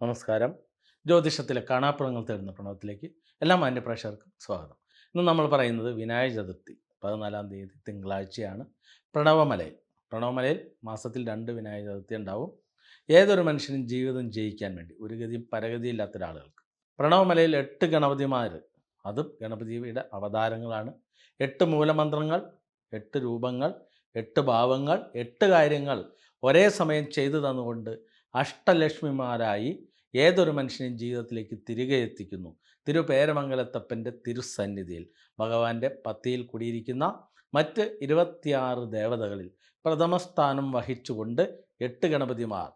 നമസ്കാരം. ജ്യോതിഷത്തിലെ കാണാപ്പുറങ്ങൾ തേടുന്ന പ്രണവത്തിലേക്ക് എല്ലാ മാന്യപ്രേക്ഷകർക്കും സ്വാഗതം. ഇന്ന് നമ്മൾ പറയുന്നത് വിനായക ചതുർത്ഥി പതിനാലാം തീയതി തിങ്കളാഴ്ചയാണ്. പ്രണവമലയിൽ പ്രണവമലയിൽ മാസത്തിൽ രണ്ട് വിനായക ചതുർത്ഥി ഉണ്ടാവും. ഏതൊരു മനുഷ്യനും ജീവിതം ജയിക്കാൻ വേണ്ടി ഒരു ഗതിയും പരഗതിയില്ലാത്ത ഒരാളുകൾക്ക്. പ്രണവമലയിൽ എട്ട് ഗണപതിമാർ അതും ഗണപതിയുടെ അവതാരങ്ങളാണ്. എട്ട് മൂലമന്ത്രങ്ങൾ എട്ട് രൂപങ്ങൾ എട്ട് ഭാവങ്ങൾ എട്ട് കാര്യങ്ങൾ ഒരേ സമയം ചെയ്തു തന്നുകൊണ്ട് അഷ്ടലക്ഷ്മിമാരായി ഏതൊരു മനുഷ്യനെയും ജീവിതത്തിലേക്ക് തിരികെ എത്തിക്കുന്നു? തിരുപേരമംഗലത്തപ്പന്റെ തിരുസന്നിധിയിൽ. ഭഗവാന്റെ പത്തിയിൽ കൂടിയിരിക്കുന്ന മറ്റ് ഇരുപത്തിയാറ് ദേവതകളിൽ പ്രഥമസ്ഥാനം വഹിച്ചുകൊണ്ട് എട്ട് ഗണപതിമാർ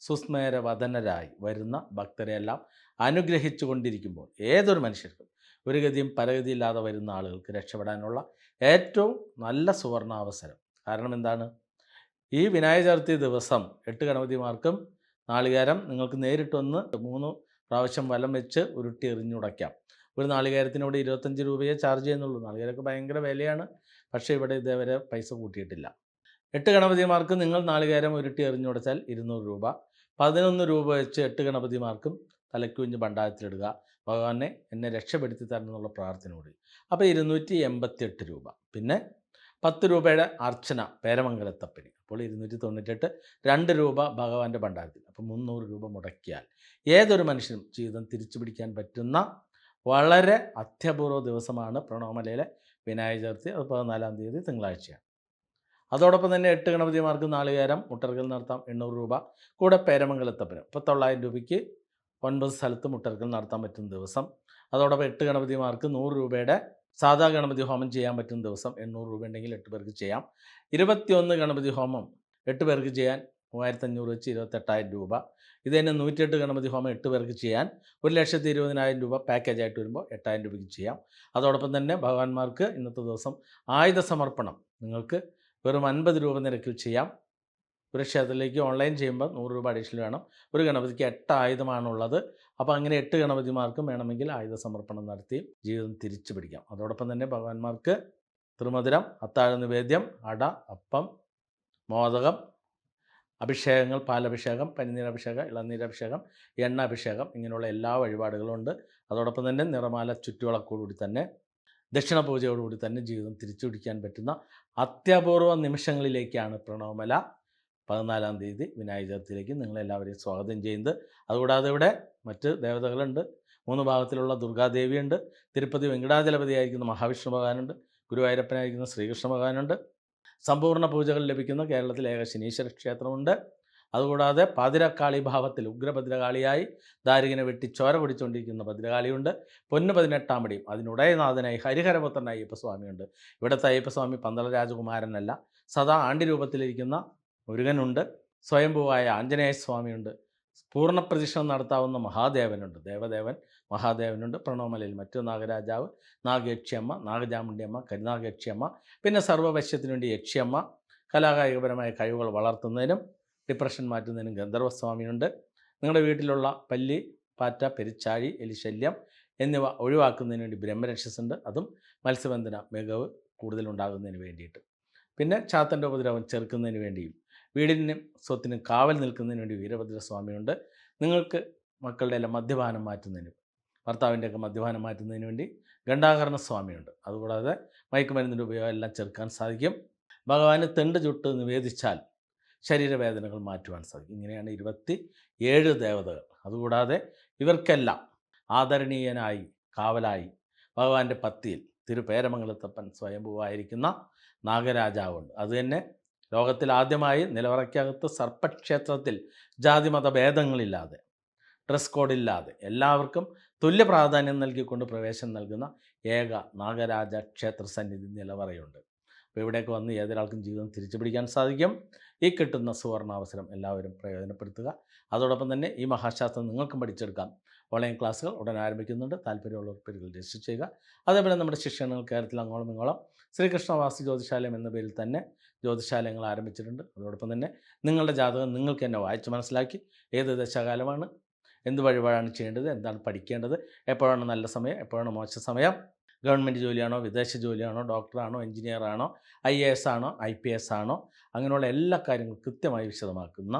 സുസ്മേരവദനരായി വരുന്ന ഭക്തരെയെല്ലാം അനുഗ്രഹിച്ചു കൊണ്ടിരിക്കുമ്പോൾ ഏതൊരു മനുഷ്യർക്കും ഒരു ഗതിയും പരഗതിയില്ലാതെ വരുന്ന ആളുകൾക്ക് രക്ഷപ്പെടാനുള്ള ഏറ്റവും നല്ല സുവർണാവസരം. കാരണം എന്താണ്? ഈ വിനായക ചതുർത്ഥി ദിവസം എട്ട് ഗണപതിമാർക്കും നാളികേരം നിങ്ങൾക്ക് നേരിട്ടൊന്ന് മൂന്ന് പ്രാവശ്യം വലം വെച്ച് ഉരുട്ടി എറിഞ്ഞുടയ്ക്കാം ഒരു നാളികേരത്തിനോട് ഇരുപത്തഞ്ച് രൂപയെ ചാർജ് ചെയ്യുന്നുള്ളൂ. നാളികേരമൊക്കെ ഭയങ്കര വിലയാണ്. പക്ഷേ ഇവിടെ ഇതേവരെ പൈസ കൂട്ടിയിട്ടില്ല. എട്ട് ഗണപതിമാർക്ക് നിങ്ങൾ നാളികേരം ഉരുട്ടി എറിഞ്ഞുടച്ചാൽ ഇരുന്നൂറ് രൂപ. പതിനൊന്ന് രൂപ വെച്ച് എട്ട് ഗണപതിമാർക്കും തലക്കുഞ്ഞ് ഭണ്ഡാരത്തിലിടുക ഭഗവാനെ എന്നെ രക്ഷപ്പെടുത്തി തരണം എന്നുള്ള അപ്പോൾ ഇരുന്നൂറ്റി എൺപത്തിയെട്ട് രൂപ. പിന്നെ പത്ത് രൂപയുടെ അർച്ചന പേരമംഗലത്തപ്പന്. അപ്പോൾ ഇരുന്നൂറ്റി തൊണ്ണൂറ്റെട്ട് രണ്ട് രൂപ ഭഗവാന്റെ ഭണ്ഡാരത്തിൽ. അപ്പോൾ മുന്നൂറ് രൂപ മുടക്കിയാൽ ഏതൊരു മനുഷ്യനും ജീവിതം തിരിച്ചു പിടിക്കാൻ പറ്റുന്ന വളരെ അത്യപൂർവ ദിവസമാണ് പ്രണവമലയിലെ വിനായക ചതുർത്ഥി. അത് പതിനാലാം തീയതി തിങ്കളാഴ്ചയാണ്. അതോടൊപ്പം തന്നെ എട്ട് ഗണപതിമാർക്ക് നാളികേരം മുട്ടർക്കൽ നടത്താം എണ്ണൂറ് രൂപ. കൂടെ പേരമംഗലത്തപ്പന്. ഇപ്പോൾ തൊള്ളായിരം രൂപയ്ക്ക് ഒൻപത് സ്ഥലത്ത് മുട്ടർക്കൽ നടത്താൻ പറ്റുന്ന ദിവസം. അതോടൊപ്പം എട്ട് ഗണപതിമാർക്ക് നൂറ് രൂപയുടെ സാധാ ഗണപതി ഹോമം ചെയ്യാൻ പറ്റുന്ന ദിവസം എണ്ണൂറ് രൂപ ഉണ്ടെങ്കിൽ എട്ട് പേർക്ക് ചെയ്യാം. ഇരുപത്തിയൊന്ന് ഗണപതി ഹോമം എട്ട് പേർക്ക് ചെയ്യാൻ മൂവായിരത്തഞ്ഞൂറ് വെച്ച് ഇരുപത്തെട്ടായിരം രൂപ. ഇത് തന്നെ നൂറ്റിയെട്ട് ഗണപതി ഹോമം എട്ട് പേർക്ക് ചെയ്യാൻ ഒരു ലക്ഷത്തി ഇരുപതിനായിരം രൂപ പാക്കേജ് ആയിട്ട് വരുമ്പോൾ എട്ടായിരം രൂപയ്ക്ക് ചെയ്യാം. അതോടൊപ്പം തന്നെ ഭഗവാന്മാർക്ക് ഇന്നത്തെ ദിവസം ആയുധ സമർപ്പണം നിങ്ങൾക്ക് വെറും അൻപത് രൂപ നിരക്കിൽ ചെയ്യാം. ഒരു ക്ഷേത്രത്തിലേക്ക് ഓൺലൈൻ ചെയ്യുമ്പോൾ നൂറ് രൂപ അഡീഷണൽ വേണം. ഒരു ഗണപതിക്ക് എട്ട് ആയുധമാണുള്ളത്. അപ്പോൾ അങ്ങനെ എട്ട് ഗണപതിമാർക്കും വേണമെങ്കിൽ ആയുധ സമർപ്പണം നടത്തി ജീവിതം തിരിച്ചു പിടിക്കാം. അതോടൊപ്പം തന്നെ ഭഗവാന്മാർക്ക് ത്രിമധുരം അത്താഴ നിവേദ്യം അട അപ്പം മോദകം അഭിഷേകങ്ങൾ പാലഭിഷേകം പനിനീരഭിഷേകം ഇളനീരഭിഷേകം എണ്ണ അഭിഷേകം ഇങ്ങനെയുള്ള എല്ലാ വഴിപാടുകളും ഉണ്ട്. അതോടൊപ്പം തന്നെ നിറമാല ചുറ്റുവിളക്കോടുകൂടി തന്നെ ദക്ഷിണ പൂജയോടുകൂടി തന്നെ ജീവിതം തിരിച്ചു പിടിക്കാൻ പറ്റുന്ന അത്യപൂർവ നിമിഷങ്ങളിലേക്കാണ് പ്രണവമല പതിനാലാം തീയതി വിനായക ചതുർത്ഥിയിലേക്ക് നിങ്ങളെല്ലാവരെയും സ്വാഗതം ചെയ്യുന്നത്. അതുകൂടാതെ ഇവിടെ മറ്റ് ദേവതകളുണ്ട്. മൂന്ന് ഭാഗത്തിലുള്ള ദുർഗാദേവിയുണ്ട്. തിരുപ്പതി വെങ്കടാചലപതിയായിരിക്കുന്ന മഹാവിഷ്ണു ഭഗവാനുണ്ട്. ഗുരുവായൂരപ്പനായിരിക്കുന്ന ശ്രീകൃഷ്ണ ഭഗവാനുണ്ട്. സമ്പൂർണ പൂജകൾ ലഭിക്കുന്ന കേരളത്തിലെ ഏക ശനീശ്വര ക്ഷേത്രമുണ്ട്. അതുകൂടാതെ പാതിരക്കാളി ഭാവത്തിൽ ഉഗ്രഭദ്രകാളിയായി ദാരികനെ വെട്ടി ചോര പിടിച്ചുകൊണ്ടിരിക്കുന്ന ഭദ്രകാളിയുണ്ട്. പൊന്ന് പതിനെട്ടാമടിയും അതിനുടയനാഥനായി ഹരിഹരപുത്രനായി അയ്യപ്പസ്വാമിയുണ്ട്. ഇവിടുത്തെ അയ്യപ്പസ്വാമി പന്തള രാജകുമാരനല്ല. സദാ ആണ്ടി രൂപത്തിലിരിക്കുന്ന മുരുകനുണ്ട് സ്വയംഭുവായ ആഞ്ജനേയ സ്വാമിയുണ്ട് പൂർണ പ്രദക്ഷിണം നടത്താവുന്ന മഹാദേവനുണ്ട്. ദേവദേവൻ മഹാദേവനുണ്ട്. പ്രണവമലയിൽ മറ്റു നാഗരാജാവ് നാഗയക്ഷിയമ്മ നാഗചാമുണ്ടിയമ്മ കരുനാഗയക്ഷിയമ്മ പിന്നെ സർവവശ്യത്തിനു വേണ്ടി യക്ഷിയമ്മ. കലാകായികപരമായ കഴിവുകൾ വളർത്തുന്നതിനും ഡിപ്രഷൻ മാറ്റുന്നതിനും ഗന്ധർവസ്വാമിയുണ്ട്. നിങ്ങളുടെ വീട്ടിലുള്ള പല്ലി പാറ്റ പെരിച്ചാഴി എലിശല്യം എന്നിവ ഒഴിവാക്കുന്നതിന് വേണ്ടി ബ്രഹ്മരക്ഷസുണ്ട് അതും മത്സ്യബന്ധന മികവ് കൂടുതലുണ്ടാകുന്നതിന് വേണ്ടിയിട്ട്. പിന്നെ ചാത്തന്റെ ഉപദ്രവം ചെറുക്കുന്നതിന് വേണ്ടിയും വീടിനും സ്വത്തിനും കാവൽ നിൽക്കുന്നതിന് വേണ്ടി വീരഭദ്രസ്വാമിയുണ്ട്. നിങ്ങൾക്ക് മക്കളുടെ എല്ലാം മദ്യപാനം മാറ്റുന്നതിന് ഭർത്താവിന്റെയൊക്കെ മദ്യപാനം മാറ്റുന്നതിന് വേണ്ടി ഗണ്ടാകരണ സ്വാമിയുണ്ട്. അതുകൂടാതെ മയക്കുമരുന്നിന്റെ ഉപയോഗം എല്ലാം ചെറുക്കാൻ സാധിക്കും. ഭഗവാന് തെണ്ട് ചുട്ട് നിവേദിച്ചാൽ ശരീരവേദനകൾ മാറ്റുവാൻ സാധിക്കും. ഇങ്ങനെയാണ് ഇരുപത്തി ഏഴ് ദേവതകൾ. അതുകൂടാതെ ഇവർക്കെല്ലാം ആദരണീയനായി കാവലായി ഭഗവാന്റെ പത്തിയിൽ തിരുപേരമംഗലത്തപ്പൻ സ്വയംഭൂവായിരിക്കുന്ന നാഗരാജാവുണ്ട്. അതുതന്നെ ലോകത്തിൽ ആദ്യമായി നിലവറയ്ക്കകത്ത് സർപ്പക്ഷേത്രത്തിൽ ജാതിമത ഭേദങ്ങളില്ലാതെ ഡ്രസ് കോഡില്ലാതെ എല്ലാവർക്കും തുല്യ പ്രാധാന്യം നൽകിക്കൊണ്ട് പ്രവേശനം നൽകുന്ന ഏക നാഗരാജ ക്ഷേത്ര സന്നിധി നിലവറയുണ്ട്. അപ്പോൾ ഇവിടേക്ക് വന്ന് ഏതൊരാൾക്കും ജീവിതം തിരിച്ചു പിടിക്കാൻ സാധിക്കും. ഈ കിട്ടുന്ന സുവർണാവസരം എല്ലാവരും പ്രയോജനപ്പെടുത്തുക. അതോടൊപ്പം തന്നെ ഈ മഹാശാസ്ത്രം നിങ്ങൾക്കും പഠിച്ചെടുക്കാം. ഓൺലൈൻ ക്ലാസ്സുകൾ ഉടൻ ആരംഭിക്കുന്നുണ്ട്. താല്പര്യമുള്ളവർ പേരുകൾ രജിസ്റ്റർ ചെയ്യുക. അതേപോലെ നമ്മുടെ ശിക്ഷണങ്ങൾ കേരളത്തിൽ അങ്ങോളം ഇങ്ങോളം ശ്രീകൃഷ്ണവാസി ജ്യോതിശാലയം എന്ന പേരിൽ തന്നെ ജ്യോതിശാലയങ്ങൾ ആരംഭിച്ചിട്ടുണ്ട്. അതോടൊപ്പം തന്നെ നിങ്ങളുടെ ജാതകം നിങ്ങൾക്ക് തന്നെ വായിച്ച് മനസ്സിലാക്കി ഏത് ദശകാലമാണ് എന്ത് വഴിപാടാണ് ചെയ്യേണ്ടത് എന്താണ് പഠിക്കേണ്ടത് എപ്പോഴാണ് നല്ല സമയം എപ്പോഴാണ് മോശ സമയം ഗവൺമെന്റ് ജോലിയാണോ വിദേശ ജോലിയാണോ ഡോക്ടറാണോ എൻജിനീയറാണോ ആണോ ഐ എ എസ് ആണോ ഐ പി എസ് ആണോ അങ്ങനെയുള്ള എല്ലാ കാര്യങ്ങളും കൃത്യമായി വിശദമാക്കുന്ന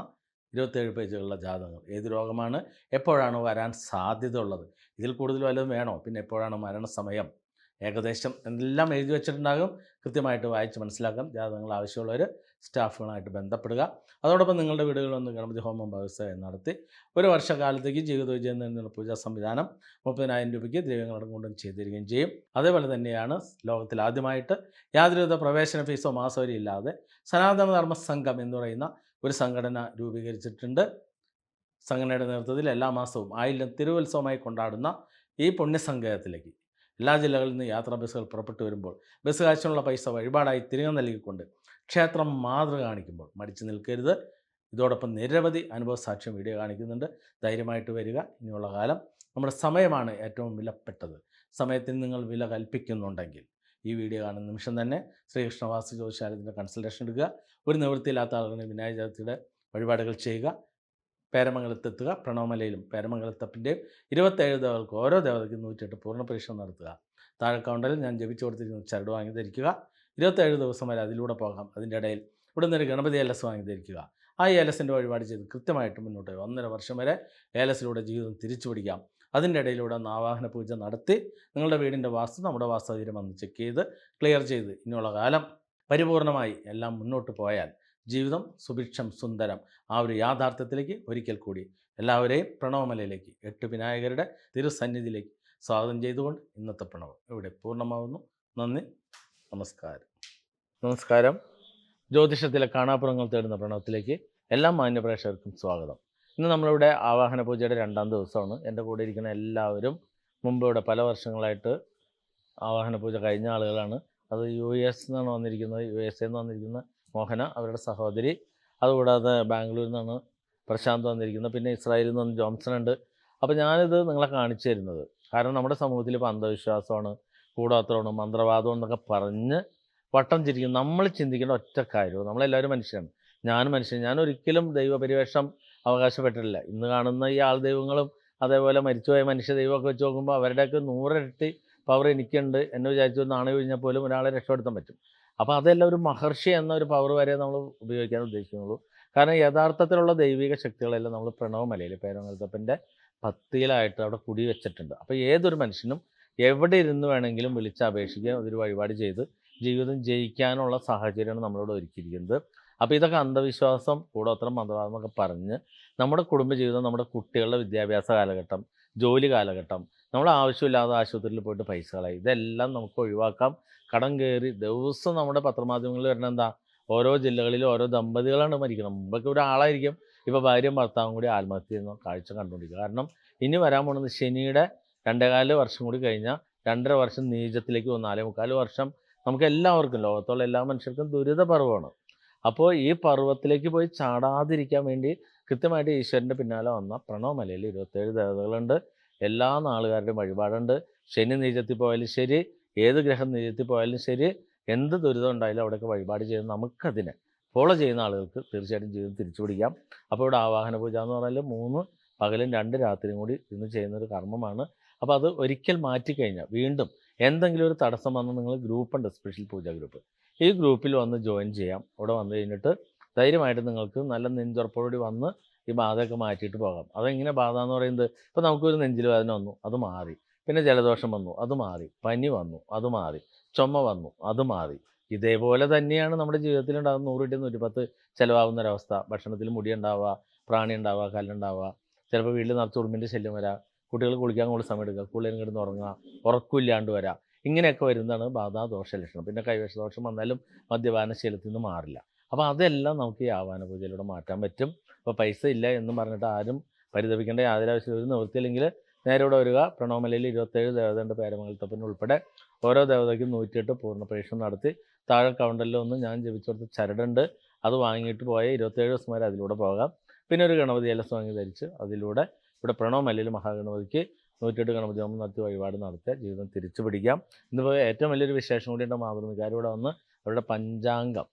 ഇരുപത്തേഴ് പേജുകളുള്ള ജാതകങ്ങൾ. ഏത് രോഗമാണ് എപ്പോഴാണ് വരാൻ സാധ്യത ഉള്ളത് ഇതിൽ കൂടുതൽ വല്ലതും വേണോ പിന്നെ എപ്പോഴാണ് മരണസമയം ഏകദേശം എല്ലാം എഴുതി വെച്ചിട്ടുണ്ടാകും. കൃത്യമായിട്ട് വായിച്ച് മനസ്സിലാക്കാം. ജാതകങ്ങൾ ആവശ്യമുള്ളവർ സ്റ്റാഫുകളായിട്ട് ബന്ധപ്പെടുക. അതോടൊപ്പം നിങ്ങളുടെ വീടുകളിൽ ഒന്ന് ഗണപതി ഹോമം വ്യവസായം നടത്തി ഒരു വർഷക്കാലത്തേക്ക് ജീവിത വിജയം നേടുന്ന പൂജാ സംവിധാനം മുപ്പതിനായിരം രൂപയ്ക്ക് ദ്രവ്യങ്ങളടക്കം കൊണ്ടും ചെയ്തിരിക്കുകയും ചെയ്യും. അതേപോലെ തന്നെയാണ് ലോകത്തിൽ ആദ്യമായിട്ട് യാതൊരുവിധ പ്രവേശന ഫീസോ മാസവരി ഇല്ലാതെ സനാതന ധർമ്മ സംഘം എന്ന് പറയുന്ന ഒരു സംഘടന രൂപീകരിച്ചിട്ടുണ്ട്. സംഘടനയുടെ നേതൃത്വത്തിൽ എല്ലാ മാസവും ആയിരം തിരുവുത്സവമായി കൊണ്ടാടുന്ന ഈ പുണ്യസംഘത്തിലേക്ക് എല്ലാ ജില്ലകളിൽ നിന്ന് യാത്രാ ബസ്സുകൾ പുറപ്പെട്ടു വരുമ്പോൾ ബസ് കാശിനുള്ള പൈസ വഴിപാടായി തിരികെ നൽകിക്കൊണ്ട് ക്ഷേത്രം മാതൃക കാണിക്കുമ്പോൾ മടിച്ചു നിൽക്കരുത്. ഇതോടൊപ്പം നിരവധി അനുഭവ സാക്ഷ്യം വീഡിയോ കാണിക്കുന്നുണ്ട്. ധൈര്യമായിട്ട് വരിക. ഇനിയുള്ള കാലം നമ്മുടെ സമയമാണ് ഏറ്റവും വിലപ്പെട്ടത്. സമയത്തിന് നിങ്ങൾ വില കൽപ്പിക്കുന്നുണ്ടെങ്കിൽ ഈ വീഡിയോ കാണുന്ന നിമിഷം തന്നെ ശ്രീകൃഷ്ണവാസു ജ്യോതിശാലത്തിന്റെ കൺസൾട്ടേഷൻ എടുക്കുക. ഒരു നിവൃത്തിയില്ലാത്ത ആളുകളെ വിനായക ചതുർത്ഥിയുടെ വഴിപാടുകൾ ചെയ്യുക. പേരമംഗലത്തെത്തുക പ്രണവമലയിലും പേരമംഗലത്തപ്പിന്റെയും ഇരുപത്തേഴ് ദേവതകൾക്ക് ഓരോ ദേവതയ്ക്കും നൂറ്റിയെട്ട് പൂർണ പരീക്ഷണം നടത്തുക. താഴെ കൗണ്ടറിൽ ഞാൻ ജപിച്ചു കൊടുത്തിരിക്കുന്ന ചരട് വാങ്ങി ധരിക്കുക. ഇരുപത്തേഴ് ദിവസം വരെ അതിലൂടെ പോകാം അതിന്റെ ഇടയിൽ. ഇവിടെ നിന്നൊരു ഗണപതി ഏലസ് വാങ്ങി ധരിക്കുക. ആ ഏലസിന്റെ വഴിപാട് ചെയ്ത് കൃത്യമായിട്ട് മുന്നോട്ട് ഒന്നര വർഷം വരെ ഏലസിലൂടെ ജീവിതം തിരിച്ചു പിടിക്കാം. അതിന്റെ ഇടയിലൂടെ നാവാഹന പൂജ നടത്തി നിങ്ങളുടെ വീടിന്റെ വാസ്തു നമ്മുടെ വാസ്തുതീരം വന്ന് ചെക്ക് ചെയ്ത് ക്ലിയർ ചെയ്ത് ഇനിയുള്ള കാലം പരിപൂർണമായി എല്ലാം മുന്നോട്ട് പോയാൽ ജീവിതം സുഭിക്ഷം സുന്ദരം. ആ ഒരു യാഥാർത്ഥ്യത്തിലേക്ക് ഒരിക്കൽ കൂടി എല്ലാവരെയും പ്രണവമലയിലേക്ക് എട്ട് വിനായകരുടെ തിരുസന്നിധിയിലേക്ക് സ്വാഗതം ചെയ്തുകൊണ്ട് ഇന്നത്തെ പ്രണവം ഇവിടെ പൂർണമാവുന്നു. നന്ദി. നമസ്കാരം. നമസ്കാരം. ജ്യോതിഷത്തിലെ കാണാപ്പുറങ്ങൾ തേടുന്ന പ്രണവത്തിലേക്ക് എല്ലാ മാന്യപ്രേക്ഷകർക്കും സ്വാഗതം. ഇന്ന് നമ്മളിവിടെ ആവാഹന പൂജയുടെ രണ്ടാം ദിവസമാണ്. എന്റെ കൂടെ ഇരിക്കുന്ന എല്ലാവരും മുമ്പ് ഇവിടെ പല വർഷങ്ങളായിട്ട് ആവാഹന പൂജ കഴിഞ്ഞ ആളുകളാണ്. അത് യു എസ് നിന്നാണ് വന്നിരിക്കുന്നത്. യു എസ് എന്ന് വന്നിരിക്കുന്ന മോഹന അവരുടെ സഹോദരി. അതുകൂടാതെ ബാംഗ്ലൂരിൽ നിന്നാണ് പ്രശാന്ത് വന്നിരിക്കുന്നത്. പിന്നെ ഇസ്രായേലിൽ നിന്ന് ജോംസൺ ഉണ്ട്. അപ്പോൾ ഞാനിത് നിങ്ങളെ കാണിച്ചു തരുന്നത്. കാരണം നമ്മുടെ സമൂഹത്തിൽ ഇപ്പോൾ അന്ധവിശ്വാസമാണ് കൂടാത്രമാണ് മന്ത്രവാദം എന്നൊക്കെ പറഞ്ഞ് വട്ടം ചിരിക്കും. നമ്മൾ ചിന്തിക്കേണ്ട ഒറ്റ കാര്യവും നമ്മളെല്ലാവരും മനുഷ്യരാണ്. ഞാനും മനുഷ്യൻ. ഞാൻ ഒരിക്കലും ദൈവപരിവേഷം അവകാശപ്പെട്ടിട്ടില്ല. ഇന്ന് കാണുന്ന ഈ ആൾ ദൈവങ്ങളും അതേപോലെ മരിച്ചുപോയ മനുഷ്യ ദൈവമൊക്കെ വെച്ച് നോക്കുമ്പോൾ അവരുടെയൊക്കെ നൂറിരട്ടി പവർ എനിക്കുണ്ട്. എന്നെ വിചാരിച്ചു നാണയം കഴിഞ്ഞാൽ പോലും ഒരാളെ രക്ഷപ്പെടുത്താൻ പറ്റും. അപ്പോൾ അതെല്ലാം ഒരു മഹർഷി എന്ന ഒരു പവർ വരെ നമ്മൾ ഉപയോഗിക്കാൻ ഉദ്ദേശിക്കുന്നുള്ളൂ. കാരണം യഥാർത്ഥത്തിലുള്ള ദൈവിക ശക്തികളെല്ലാം നമ്മൾ പ്രണവമലയിൽ പേരങ്ങൾത്തപ്പന്റെ പത്തിയിലായിട്ട് അവിടെ കുടി വെച്ചിട്ടുണ്ട്. അപ്പോൾ ഏതൊരു മനുഷ്യനും എവിടെ ഇരുന്ന് വേണമെങ്കിലും വിളിച്ച് വിളിച്ചപേക്ഷിക്കുക അതൊരു വഴിപാട് ചെയ്ത് ജീവിതം ജയിക്കാനുള്ള സാഹചര്യമാണ് നമ്മളോട് ഒരുക്കിയിരിക്കുന്നത്. അപ്പോൾ ഇതൊക്കെ അന്ധവിശ്വാസം കൂടോത്രം മന്ത്രവാദം പറഞ്ഞ് നമ്മുടെ കുടുംബജീവിതം നമ്മുടെ കുട്ടികളുടെ വിദ്യാഭ്യാസ കാലഘട്ടം ജോലി കാലഘട്ടം നമ്മൾ ആവശ്യമില്ലാതെ ആശുപത്രിയിൽ പോയിട്ട് പൈസ കളയും ഇതെല്ലാം നമുക്ക് ഒഴിവാക്കാം. കടം കയറി ദിവസം നമ്മുടെ പത്രമാധ്യമങ്ങളിൽ വരുന്ന എന്താ? ഓരോ ജില്ലകളിലും ഓരോ ദമ്പതികളാണ് മരിക്കുന്നത്. മുമ്പൊക്കെ ഒരാളായിരിക്കും. ഇപ്പോൾ ഭാര്യയും ഭർത്താവും കൂടി ആത്മഹത്യ ചെയ്യുന്ന കാഴ്ച കണ്ടുകൊണ്ടിരിക്കുക. കാരണം ഇനി വരാൻ പോകുന്നത് ശനിയുടെ രണ്ടേകാൽ വർഷം കൂടി കഴിഞ്ഞാൽ രണ്ടര വർഷം നീചത്തിലേക്ക് പോകും നാലേ മുക്കാൽ വർഷം നമുക്ക് എല്ലാവർക്കും ലോകത്തുള്ള എല്ലാ മനുഷ്യർക്കും ദുരിത പർവമാണ് അപ്പോൾ ഈ പർവത്തിലേക്ക് പോയി ചാടാതിരിക്കാൻ വേണ്ടി കൃത്യമായിട്ട് ഈശ്വരന്റെ പിന്നാലെ വന്ന പ്രണവമലയിൽ ഇരുപത്തേഴ് ദേവതകളുണ്ട്. എല്ലാ നാളുകാരുടെയും വഴിപാടുണ്ട്. ശനി നീചത്തിൽ പോയാലും ശരി ഏത് ഗ്രഹം നീചത്തിൽ പോയാലും ശരി എന്ത് ദുരിതം ഉണ്ടായാലും അവിടെയൊക്കെ വഴിപാട് ചെയ്ത് നമുക്കതിനെ ഫോളോ ചെയ്യുന്ന ആളുകൾക്ക് തീർച്ചയായിട്ടും ജീവിതം തിരിച്ചു പിടിക്കാം. അപ്പോൾ ഇവിടെ ആവാഹന പൂജ എന്ന് പറഞ്ഞാൽ മൂന്ന് പകലും രണ്ട് രാത്രിയും കൂടി ഇന്ന് ചെയ്യുന്ന ഒരു കർമ്മമാണ്. അപ്പോൾ അത് ഒരിക്കൽ മാറ്റിക്കഴിഞ്ഞാൽ വീണ്ടും എന്തെങ്കിലും ഒരു തടസ്സം വന്ന് നിങ്ങൾ ഗ്രൂപ്പുണ്ട് സ്പെഷ്യൽ പൂജ ഗ്രൂപ്പ്. ഈ ഗ്രൂപ്പിൽ വന്ന് ജോയിൻ ചെയ്യാം. അവിടെ വന്നു കഴിഞ്ഞിട്ട് ധൈര്യമായിട്ട് നിങ്ങൾക്ക് നല്ല നെഞ്ചുറപ്പോടുകൂടി വന്ന് ഈ ബാധയൊക്കെ മാറ്റിയിട്ട് പോകാം. അതെങ്ങനെ ബാധ എന്ന് പറയുന്നത്? ഇപ്പോൾ നമുക്കൊരു നെഞ്ചിൽ വേദന വന്നു അത് മാറി. പിന്നെ ജലദോഷം വന്നു അത് മാറി. പനി വന്നു അത് മാറി. ചുമ വന്നു അത് മാറി. ഇതേപോലെ തന്നെയാണ് നമ്മുടെ ജീവിതത്തിൽ ഉണ്ടാകുന്ന നൂറ് കിട്ടി നൂറ്റിപ്പത്ത് ചിലവാകുന്ന ഒരവസ്ഥ. ഭക്ഷണത്തിൽ മുടി ഉണ്ടാവുക പ്രാണി ഉണ്ടാവുക കല്ലുണ്ടാവുക ചിലപ്പോൾ വീട്ടിൽ നിറച്ച് ഉറുമ്പിന്റെ ശല്യം വരാം. കുട്ടികൾ കുളിക്കാൻ കൂടുതൽ സമയം എടുക്കുക കുളിയും കിടന്ന് ഉറങ്ങുക ഉറക്കമില്ലാണ്ട് വരാം. ഇങ്ങനെയൊക്കെ വരുന്നതാണ് ബാധാദോഷ ലക്ഷണം. പിന്നെ കൈവശ ദോഷം വന്നാലും മദ്യപാനശീലത്തിൽ നിന്ന് മാറില്ല. അപ്പോൾ അതെല്ലാം നമുക്ക് ഈ ആഹ്വാന പൂജയിലൂടെ മാറ്റാൻ പറ്റും. അപ്പോൾ പൈസ ഇല്ല എന്ന് പറഞ്ഞിട്ട് ആരും പരിതപിക്കേണ്ട യാതൊരു ആവശ്യമില്ല ഒരു നിവൃത്തിയില്ലെങ്കിൽ നേരെ ഇവിടെ വരിക. പ്രണവമലയിൽ ഇരുപത്തേഴ് ദേവതയുടെ പേരമംഗലത്തപ്പൻ ഉൾപ്പെടെ ഓരോ ദേവതയ്ക്കും നൂറ്റിയെട്ട് പൂർണ പരീക്ഷണം നടത്തി. താഴെ കൗണ്ടറിൽ ഒന്ന് ഞാൻ ജപിച്ചു കൊടുത്ത ചരടുണ്ട്. അത് വാങ്ങിയിട്ട് പോയ ഇരുപത്തേഴ് ദിവസം വരെ അതിലൂടെ പോകാം. പിന്നെ ഒരു ഗണപതി എല്ലാം വാങ്ങി ധരിച്ച് അതിലൂടെ ഇവിടെ പ്രണവമലയിൽ മഹാഗണപതിക്ക് നൂറ്റിയെട്ട് ഗണപതി ഹോമം നടത്തി വഴിപാട് നടത്തുക ജീവിതം തിരിച്ചു പിടിക്കാം ഇന്നിപ്പോൾ ഏറ്റവും വലിയൊരു വിശേഷം കൂടി മാതൃമികാർ ഇവിടെ വന്ന് അവരുടെ പഞ്ചാംഗം.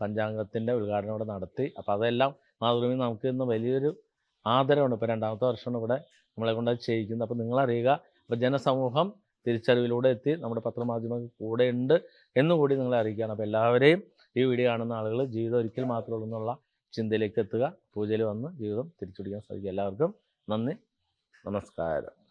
പഞ്ചാംഗത്തിന്റെ ഉദ്ഘാടനം ഇവിടെ നടത്തി. അപ്പോൾ അതെല്ലാം മാതൃഭൂമി നമുക്ക് ഇന്ന് വലിയൊരു ആദരവാണ് ഇപ്പോൾ രണ്ടാമത്തെ വർഷമാണ് ഇവിടെ നമ്മളെ കൊണ്ട് ചെയ്യിക്കുന്നത്. അപ്പോൾ നിങ്ങളറിയുക അപ്പോൾ ജനസമൂഹം തിരിച്ചറിവിലൂടെ എത്തി നമ്മുടെ പത്രമാധ്യമങ്ങൾ കൂടെ ഉണ്ട് എന്നുകൂടി നിങ്ങളെ അറിയിക്കുകയാണ്. അപ്പോൾ എല്ലാവരെയും ഈ വീഡിയോ കാണുന്ന ആളുകൾ ജീവിതം ഒരിക്കൽ മാത്രമേ എന്നുള്ള ചിന്തയിലേക്ക് എത്തുക. പൂജയിൽ വന്ന് ജീവിതം തിരിച്ചുപിടിക്കാൻ സാധിക്കും എല്ലാവർക്കും നന്ദി. നമസ്കാരം.